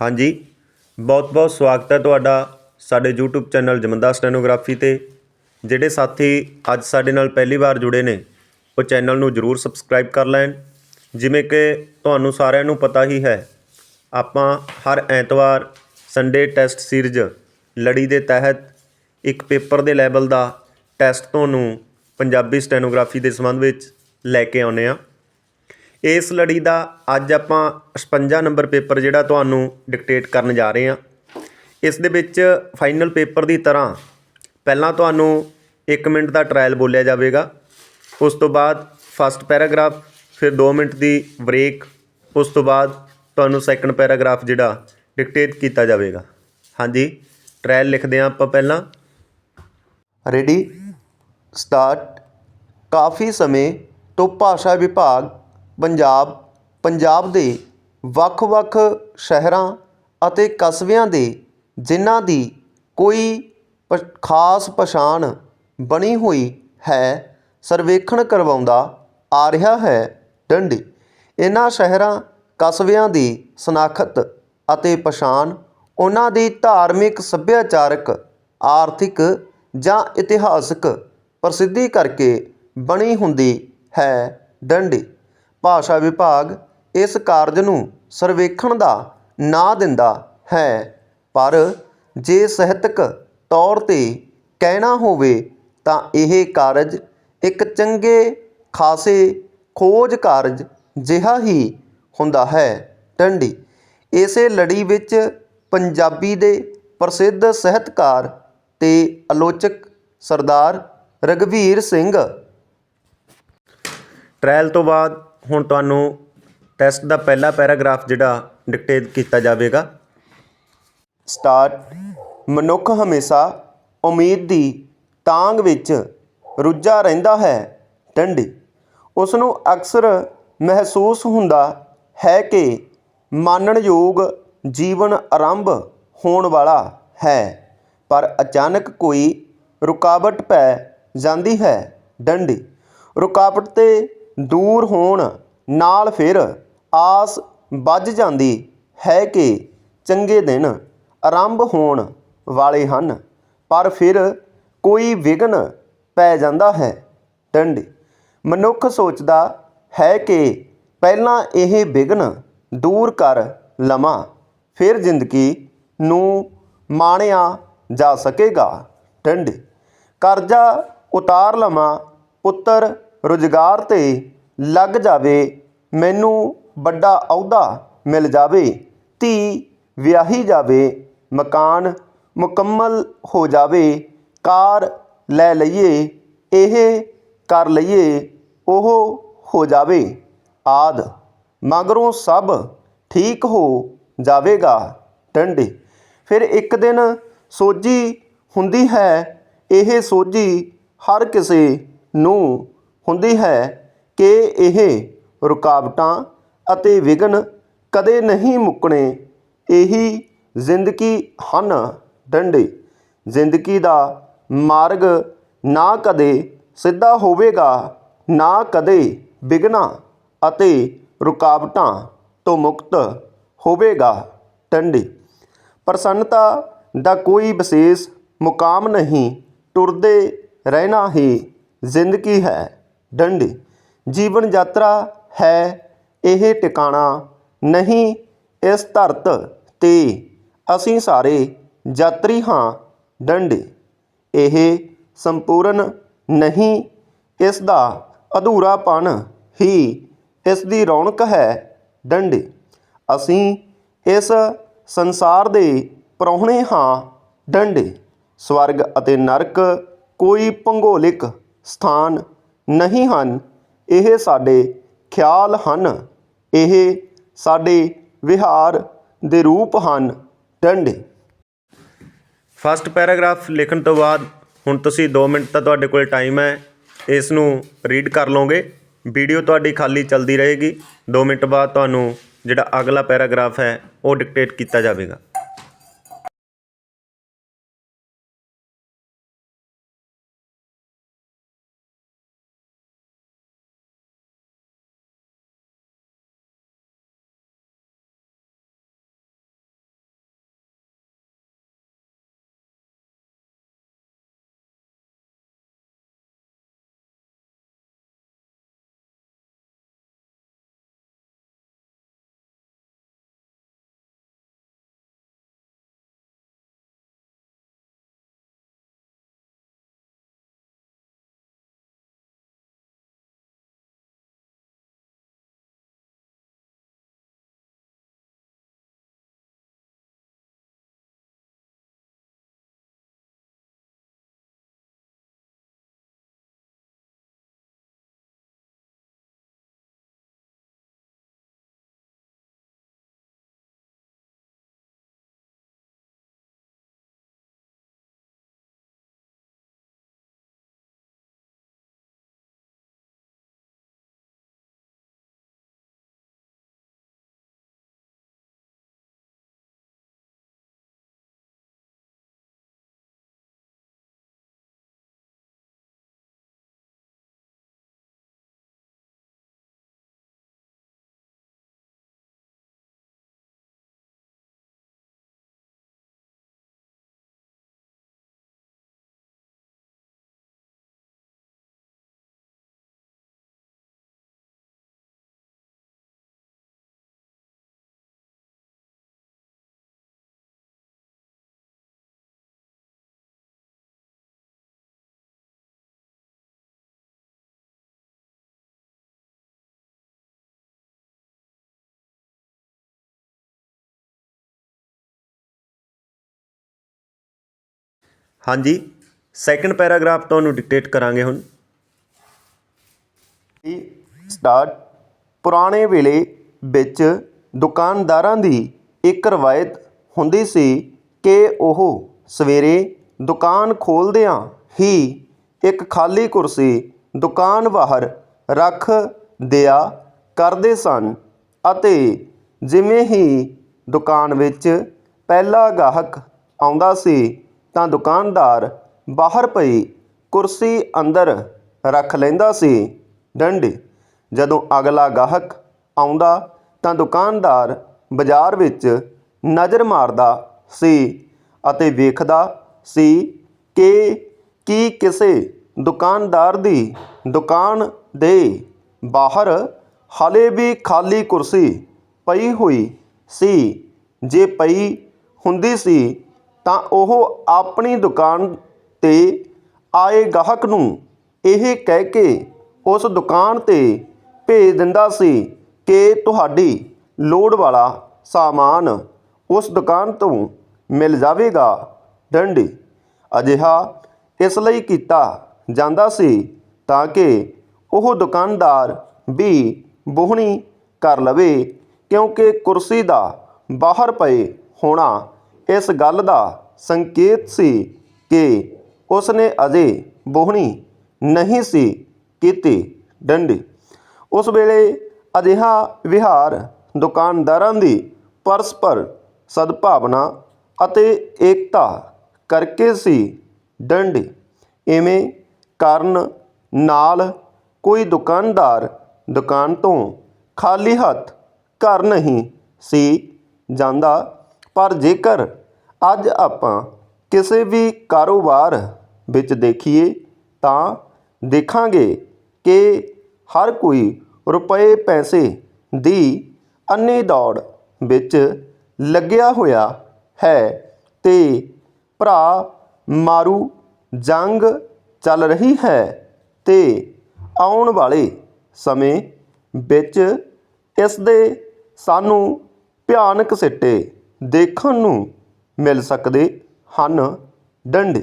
ਹਾਂਜੀ। ਬਹੁਤ-ਬਹੁਤ ਸਵਾਗਤ ਹੈ ਤੁਹਾਡਾ ਸਾਡੇ YouTube ਚੈਨਲ ਜਮੰਦਾ ਸਟੈਨੋਗ੍ਰਾਫੀ ਤੇ। ਜਿਹੜੇ ਸਾਥੀ ਅੱਜ ਸਾਡੇ ਨਾਲ ਪਹਿਲੀ ਵਾਰ ਜੁੜੇ ਨੇ, ਉਹ ਚੈਨਲ ਨੂੰ ਜਰੂਰ ਸਬਸਕ੍ਰਾਈਬ ਕਰ ਲੈਣ। ਜਿਵੇਂ ਕਿ ਤੁਹਾਨੂੰ ਸਾਰਿਆਂ ਨੂੰ ਪਤਾ ਹੀ ਹੈ, ਆਪਾਂ ਹਰ ਐਤਵਾਰ ਸੰਡੇ ਟੈਸਟ ਸੀਰੀਜ਼ ਲੜੀ ਦੇ ਤਹਿਤ ਇੱਕ ਪੇਪਰ ਦੇ ਲੈਵਲ ਦਾ ਟੈਸਟ ਤੁਹਾਨੂੰ ਪੰਜਾਬੀ ਸਟੈਨੋਗ੍ਰਾਫੀ ਦੇ ਸੰਬੰਧ ਵਿੱਚ ਲੈ ਕੇ ਆਉਂਦੇ ਆ ਇਸ ਲੜੀ ਦਾ ਅੱਜ ਆਪਾਂ 56 ਨੰਬਰ ਪੇਪਰ ਜਿਹੜਾ ਤੁਹਾਨੂੰ ਡਿਕਟੇਟ ਕਰਨ ਜਾ ਰਹੇ ਹਾਂ। ਇਸ ਦੇ ਵਿੱਚ ਫਾਈਨਲ ਪੇਪਰ ਦੀ ਤਰ੍ਹਾਂ ਪਹਿਲਾਂ ਤੁਹਾਨੂੰ 1 ਮਿੰਟ ਦਾ ਟਰਾਇਲ ਬੋਲਿਆ ਜਾਵੇਗਾ, ਉਸ ਤੋਂ ਬਾਅਦ ਫਸਟ ਪੈਰਾਗ੍ਰਾਫ ਫਿਰ 2 ਮਿੰਟ ਦੀ ਬ੍ਰੇਕ ਉਸ ਤੋਂ ਬਾਅਦ ਤੁਹਾਨੂੰ ਸੈਕੰਡ ਪੈਰਾਗ੍ਰਾਫ ਜਿਹੜਾ ਡਿਕਟੇਟ ਕੀਤਾ ਜਾਵੇਗਾ। ਹਾਂਜੀ ਟਰਾਇਲ ਲਿਖਦੇ ਹਾਂ ਆਪਾਂ ਪਹਿਲਾਂ। ਰੈਡੀ ਸਟਾਰਟ ਕਾਫੀ ਸਮੇਂ ਤੋਂ ਭਾਸ਼ਾ ਵਿਭਾਗ ਪੰਜਾਬ ਪੰਜਾਬ ਦੇ ਵੱਖ-ਵੱਖ ਸ਼ਹਿਰਾਂ ਅਤੇ ਕਸਬਿਆਂ ਦੇ ਜਿਨ੍ਹਾਂ ਦੀ ਕੋਈ ਪ, ਖਾਸ ਪਛਾਣ ਬਣੀ ਹੋਈ ਹੈ, ਸਰਵੇਖਣ ਕਰਵਾਉਂਦਾ ਆ ਰਿਹਾ ਹੈ ਡੰਡੀ। ਇਹਨਾਂ ਸ਼ਹਿਰਾਂ, ਕਸਬਿਆਂ ਦੀ ਸਨਾਖਤ ਅਤੇ ਪਛਾਣ ਉਹਨਾਂ ਦੀ ਧਾਰਮਿਕ ਸੱਭਿਆਚਾਰਕ, ਆਰਥਿਕ ਜਾਂ ਇਤਿਹਾਸਕ ਪ੍ਰਸਿੱਧੀ ਕਰਕੇ ਬਣੀ ਹੁੰਦੀ ਹੈ ਡੰਡੀ। ਭਾਸ਼ਾ ਵਿਭਾਗ ਇਸ ਕਾਰਜ ਨੂੰ ਸਰਵੇਖਣ ਦਾ ਨਾਂ ਦਿੰਦਾ ਹੈ। ਪਰ ਜੇ ਸਾਹਿਤਕ ਤੌਰ ਤੇ ਕਹਿਣਾ ਹੋਵੇ ਤਾਂ ਇਹ ਕਾਰਜ ਇੱਕ ਚੰਗੇ, ਖਾਸੇ ਖੋਜ ਕਾਰਜ ਜਿਹਾ ਹੀ ਹੁੰਦਾ ਹੈ। ਟੰਡੀ ਇਸੇ ਲੜੀ ਵਿੱਚ ਪੰਜਾਬੀ ਦੇ ਪ੍ਰਸਿੱਧ ਸਾਹਿਤਕਾਰ ਤੇ ਆਲੋਚਕ ਸਰਦਾਰ ਰਘਵੀਰ ਸਿੰਘ। ਟ੍ਰਾਇਲ ਤੋਂ ਬਾਅਦ ਹੁਣ ਤੁਹਾਨੂੰ ਟੈਸਟ ਦਾ ਪਹਿਲਾ ਪੈਰਾਗ੍ਰਾਫ ਜਿਹੜਾ ਡਿਕਟੇਟ ਕੀਤਾ ਜਾਵੇਗਾ। ਸਟਾਰਟ ਮਨੁੱਖ ਹਮੇਸ਼ਾ ਉਮੀਦ ਦੀ ਤਾਂਗ ਵਿੱਚ ਰੁੱਝਾ ਰਹਿੰਦਾ ਹੈ। ਡੰਡੀ ਉਸ ਨੂੰ ਅਕਸਰ ਮਹਿਸੂਸ ਹੁੰਦਾ ਹੈ ਕਿ ਮਾਨਣਯੋਗ ਜੀਵਨ ਆਰੰਭ ਹੋਣ ਵਾਲਾ ਹੈ, ਪਰ ਅਚਾਨਕ ਕੋਈ ਰੁਕਾਵਟ ਪੈ ਜਾਂਦੀ ਹੈ। ਡੰਡੀ ਰੁਕਾਵਟ ਤੇ ਦੂਰ ਹੋਣ ਨਾਲ ਫਿਰ ਆਸ ਬੱਝ ਜਾਂਦੀ ਹੈ ਕਿ ਚੰਗੇ ਦਿਨ ਆਰੰਭ ਹੋਣ ਵਾਲੇ ਹਨ, ਪਰ ਫਿਰ ਕੋਈ ਵਿਘਨ ਪੈ ਜਾਂਦਾ ਹੈ। ਡੰਡੀ ਮਨੁੱਖ ਸੋਚਦਾ ਹੈ ਕਿ ਪਹਿਲਾਂ ਇਹ ਵਿਘਨ ਦੂਰ ਕਰ ਲਵਾਂ, ਫਿਰ ਜ਼ਿੰਦਗੀ ਨੂੰ ਮਾਣਿਆ ਜਾ ਸਕੇਗਾ। ਡੰਡੀ ਕਰਜ਼ਾ ਉਤਾਰ ਲਵਾਂ, ਪੁੱਤਰ ਰੁਜ਼ਗਾਰ ਤੇ ਲੱਗ ਜਾਵੇ, ਮੈਨੂੰ ਵੱਡਾ ਅਹੁਦਾ ਮਿਲ ਜਾਵੇ, ਧੀ ਵਿਆਹੀ ਜਾਵੇ, ਮਕਾਨ ਮੁਕੰਮਲ ਹੋ ਜਾਵੇ, ਕਾਰ ਲੈ ਲਈਏ, ਇਹ ਕਰ ਲਈਏ, ਉਹ ਹੋ ਜਾਵੇ, ਆਦ। ਮਗਰੋਂ ਸਭ ਠੀਕ ਹੋ ਜਾਵੇਗਾ, ਟੰਡੀ। ਫਿਰ ਇੱਕ ਦਿਨ ਸੋਝੀ ਹੁੰਦੀ ਹੈ, ਇਹ ਸੋਝੀ ਹਰ ਕਿਸੇ ਨੂੰ ਹੁੰਦੀ ਹੈ ਕਿ ਇਹ ਰੁਕਾਵਟਾਂ ਅਤੇ ਵਿਘਨ ਕਦੇ ਨਹੀਂ ਮੁੱਕਣੇ, ਇਹੀ ਜ਼ਿੰਦਗੀ ਹਨ ਡੰਡੇ। ਜ਼ਿੰਦਗੀ ਦਾ ਮਾਰਗ ਨਾ ਕਦੇ ਸਿੱਧਾ ਹੋਵੇਗਾ, ਨਾ ਕਦੇ ਵਿਘਨਾਂ ਅਤੇ ਰੁਕਾਵਟਾਂ ਤੋਂ ਮੁਕਤ ਹੋਵੇਗਾ ਡੰਡੇ। ਪ੍ਰਸੰਨਤਾ ਦਾ ਕੋਈ ਵਿਸ਼ੇਸ਼ ਮੁਕਾਮ ਨਹੀਂ, ਟੁਰਦੇ ਰਹਿਣਾ ਹੀ ਜ਼ਿੰਦਗੀ ਹੈ। ਡੰਡੀ। ਜੀਵਨ ਯਾਤਰਾ ਹੈ ਇਹ ਟਿਕਾਣਾ ਨਹੀਂ, ਇਸ ਧਰਤ ਤੇ ਅਸੀਂ ਸਾਰੇ ਯਾਤਰੀ ਹਾਂ ਡੰਡੀ। ਇਹ ਸੰਪੂਰਨ ਨਹੀਂ, ਇਸ ਦਾ ਅਧੂਰਾਪਣ ਹੀ ਇਸ ਦੀ ਰੌਣਕ ਹੈ ਡੰਡੀ। ਅਸੀਂ ਇਸ ਸੰਸਾਰ ਦੇ ਪ੍ਰਾਹੁਣੇ ਹਾਂ ਡੰਡੇ। ਸਵਰਗ ਅਤੇ ਨਰਕ ਕੋਈ ਭੂਗੋਲਿਕ ਸਥਾਨ ਨਹੀਂ ਹਨ। ਇਹ ਸਾਡੇ ਖਿਆਲ ਹਨ। ਇਹ ਸਾਡੇ ਵਿਹਾਰ ਦੇ ਰੂਪ ਹਨ। ਡੰਡੇ। ਫਸਟ ਪੈਰਾਗ੍ਰਾਫ ਲਿਖਣ ਤੋਂ ਬਾਅਦ, ਹੁਣ ਤੁਸੀਂ 2 ਮਿੰਟ ਤਾਂ ਤੁਹਾਡੇ ਕੋਲ ਟਾਈਮ ਹੈ ਇਸ ਨੂੰ ਰੀਡ ਕਰ ਲਓਗੇ। ਵੀਡੀਓ ਤੁਹਾਡੀ ਖਾਲੀ ਚੱਲਦੀ ਰਹੇਗੀ। 2 ਮਿੰਟ ਬਾਅਦ ਤੁਹਾਨੂੰ ਜਿਹੜਾ ਅਗਲਾ ਪੈਰਾਗ੍ਰਾਫ ਹੈ, ਉਹ ਡਿਕਟੇਟ ਕੀਤਾ ਜਾਵੇਗਾ। ਹਾਂਜੀ ਸੈਕੰਡ ਪੈਰਾਗ੍ਰਾਫ ਤੁਹਾਨੂੰ ਡਿਕਟੇਟ ਕਰਾਂਗੇ ਹੁਣ। ਸਟਾਰਟ ਪੁਰਾਣੇ ਵੇਲੇ ਵਿੱਚ ਦੁਕਾਨਦਾਰਾਂ ਦੀ ਇੱਕ ਰਵਾਇਤ ਹੁੰਦੀ ਸੀ ਕਿ ਉਹ ਸਵੇਰੇ ਦੁਕਾਨ ਖੋਲਦਿਆਂ ਹੀ ਇੱਕ ਖਾਲੀ ਕੁਰਸੀ ਦੁਕਾਨ ਬਾਹਰ ਰੱਖ ਦਿਆ ਕਰਦੇ ਸਨ ਅਤੇ ਜਿਵੇਂ ਹੀ ਦੁਕਾਨ ਵਿੱਚ ਪਹਿਲਾ ਗਾਹਕ ਆਉਂਦਾ ਸੀ ਤਾਂ ਦੁਕਾਨਦਾਰ ਬਾਹਰ ਪਈ ਕੁਰਸੀ ਅੰਦਰ ਰੱਖ ਲੈਂਦਾ ਸੀ। ਡੰਡੇ, ਜਦੋਂ ਅਗਲਾ ਗਾਹਕ ਆਉਂਦਾ ਤਾਂ ਦੁਕਾਨਦਾਰ ਬਾਜ਼ਾਰ ਵਿੱਚ ਨਜ਼ਰ ਮਾਰਦਾ ਸੀ ਅਤੇ ਵੇਖਦਾ ਸੀ ਕਿ ਕੀ ਕਿਸੇ ਦੁਕਾਨਦਾਰ ਦੀ ਦੁਕਾਨ ਦੇ ਬਾਹਰ ਹਾਲੇ ਵੀ ਖਾਲੀ ਕੁਰਸੀ ਪਈ ਹੋਈ ਸੀ। ਜੇ ਪਈ ਹੁੰਦੀ ਸੀ ਤਾਂ ਉਹ ਆਪਣੀ ਦੁਕਾਨ ਤੇ ਆਏ ਗਾਹਕ ਨੂੰ ਇਹ ਕਹਿ ਕੇ ਉਸ ਦੁਕਾਨ ਤੇ ਭੇਜ ਦਿੰਦਾ ਸੀ ਕਿ ਤੁਹਾਡੀ ਲੋੜ ਵਾਲਾ ਸਾਮਾਨ ਉਸ ਦੁਕਾਨ ਤੋਂ ਮਿਲ ਜਾਵੇਗਾ। ਡੰਡੀ ਅਜਿਹਾ ਇਸ ਲਈ ਕੀਤਾ ਜਾਂਦਾ ਸੀ ਤਾਂ ਕਿ ਉਹ ਦੁਕਾਨਦਾਰ ਵੀ ਬੋਹਣੀ ਕਰ ਲਵੇ ਕਿਉਂਕਿ ਕੁਰਸੀ ਦਾ ਬਾਹਰ ਪਏ ਹੋਣਾ ਇਸ ਗੱਲ ਦਾ ਸੰਕੇਤ ਸੀ ਕਿ ਉਸਨੇ ਅਜੇ ਬੋਹਣੀ ਨਹੀਂ ਸੀ ਕੀਤੀ ਡੰਡੀ। ਉਸ ਵੇਲੇ ਅਜਿਹਾ ਵਿਹਾਰ ਦੁਕਾਨਦਾਰਾਂ ਦੀ ਪਰਸਪਰ ਸਦਭਾਵਨਾ ਅਤੇ ਏਕਤਾ ਕਰਕੇ ਸੀ ਡੰਡੀ। ਇਵੇਂ ਕਰਨ ਨਾਲ ਕੋਈ ਦੁਕਾਨਦਾਰ ਦੁਕਾਨ ਤੋਂ ਖਾਲੀ ਹੱਥ ਘਰ ਨਹੀਂ ਸੀ ਜਾਂਦਾ ਪਰ ਜੇਕਰ ਅੱਜ ਆਪਾਂ ਕਿਸੇ ਵੀ ਕਾਰੋਬਾਰ ਵਿੱਚ ਦੇਖੀਏ ਤਾਂ ਦੇਖਾਂਗੇ ਕਿ ਹਰ ਕੋਈ ਰੁਪਏ ਪੈਸੇ ਦੀ ਅੰਨੀ ਦੌੜ ਵਿੱਚ ਲੱਗਿਆ ਹੋਇਆ ਹੈ ਤੇ ਭਰਾ ਮਾਰੂ ਜੰਗ ਚੱਲ ਰਹੀ ਹੈ ਤੇ ਆਉਣ ਵਾਲੇ ਸਮੇਂ ਵਿੱਚ ਇਸ ਦੇ ਸਾਨੂੰ ਭਿਆਨਕ ਸਿੱਟੇ ਦੇਖਣ ਨੂੰ ਮਿਲ ਸਕਦੇ ਹਨ। ਡੰਡੇ